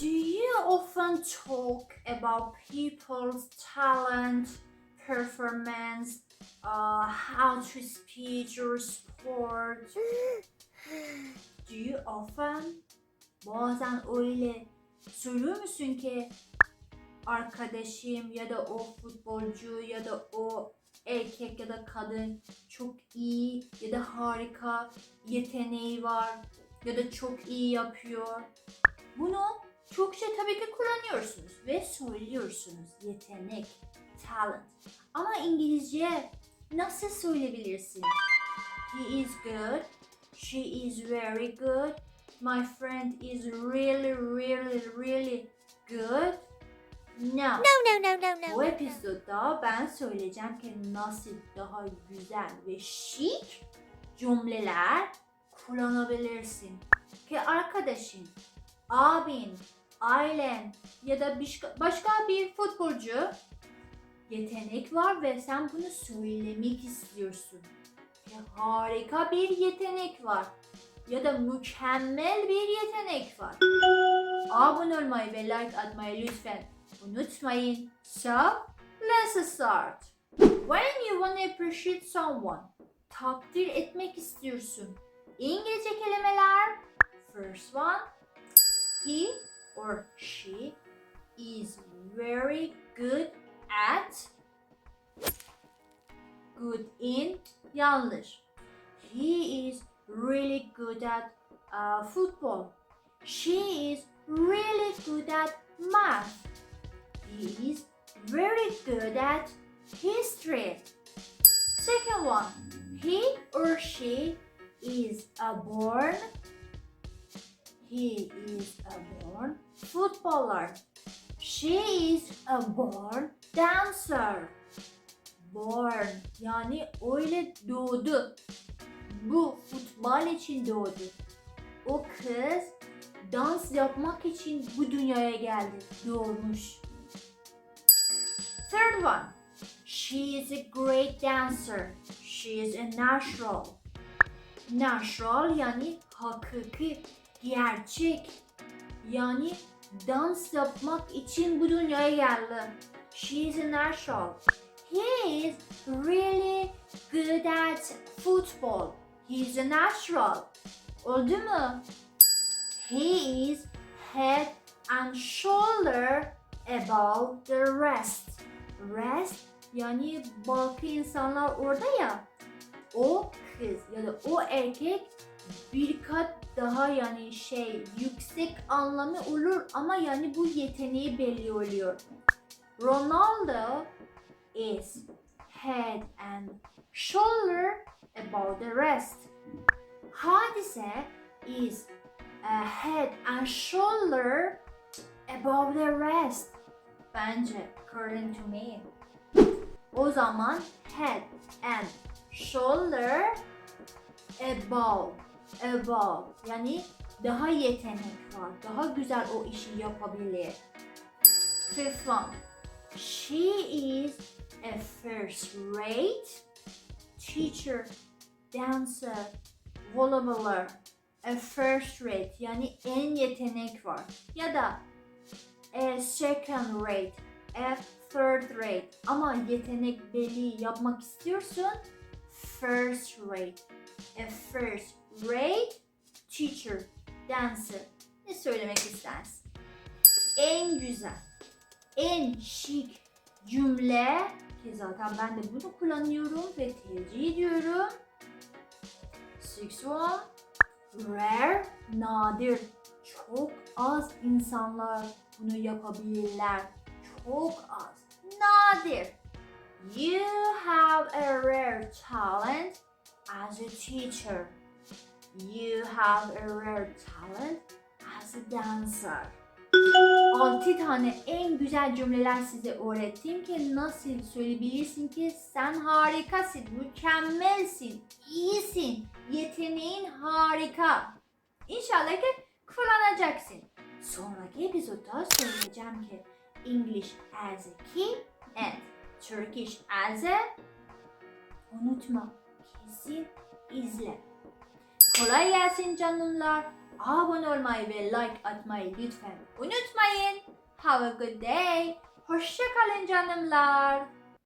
do you often talk about people's talent, performance, uh, how to speak or sport? Do you often? Bazen öyle söylüyor musun ki arkadaşım ya da o futbolcu ya da o erkek ya da kadın çok iyi ya da harika yeteneği var ya da çok iyi yapıyor. Bunu çokça tabii ki kullanıyorsunuz ve söylüyorsunuz. Yetenek, talent. Ama İngilizce nasıl söyleyebilirsin? He is good. She is very good. My friend is really, really, really good. No. No, no, no, no, no. Bu epizodda ben söyleyeceğim ki nasıl daha güzel ve şık cümleler kullanabilirsin. Ki arkadaşın, abin, ailen ya da başka, bir futbolcu yetenek var ve sen bunu söylemek istiyorsun. Ve harika bir yetenek var ya da mükemmel bir yetenek var. Abone olmayı ve like atmayı lütfen unutmayın. So, let's start. When you want to appreciate someone, takdir etmek istiyorsun. İngilizce kelimeler. First one, he or she is very good at good in yanlış. He is really good at uh, football. She is really good at math. He is very good at history. Second one, he or she is a born he is a born footballer. She is a born dancer. Born yani öyle doğdu. Bu futbol için doğdu. O kız dans yapmak için bu dünyaya geldi. Doğmuş. Third one. She is a great dancer. She is a natural. Natural yani hakiki, gerçek. Yani dans yapmak için bu dünyaya geldi. She is a natural. He is really good at football. He is a natural. Oldu mu? He is head and shoulder above the rest. Rest yani bazı insanlar orada ya o kız ya da o erkek bir kat daha yani şey yüksek anlamı olur ama yani bu yeteneği belli oluyor. Ronaldo is head and shoulder above the rest. Hadise is head and shoulder above the rest. Bence according to me. O zaman head and shoulder above. Above. Yani daha yetenek var. Daha güzel o işi yapabilir. Fifth one. She is a first rate teacher, dancer, volleyballer. A first rate yani en yetenek var. Ya da a second rate, a third rate. Ama yetenek belli yapmak istiyorsun. First rate, a first rate teacher, dancer. Ne söylemek istersin? En güzel, en şık cümle ki zaten ben de bunu kullanıyorum ve tercih ediyorum. Six one, rare, nadir. Çok az insanlar bunu yapabilirler. Çok az. Nadir. You have a rare talent as a teacher. You have a rare talent as a dancer. 6 tane en güzel cümleler size öğrettim ki nasıl söyleyebilirsin ki sen harikasın, mükemmelsin, iyisin, yeteneğin harika. İnşallah ki kullanacaksın. Sonraki epizodda söyleyeceğim ki English as a key and Turkish as a unutma kesin izle. Kolay gelsin canlılar. abone olmayı ve like atmayı lütfen unutmayın. Have a good day. Hoşça kalın canımlar.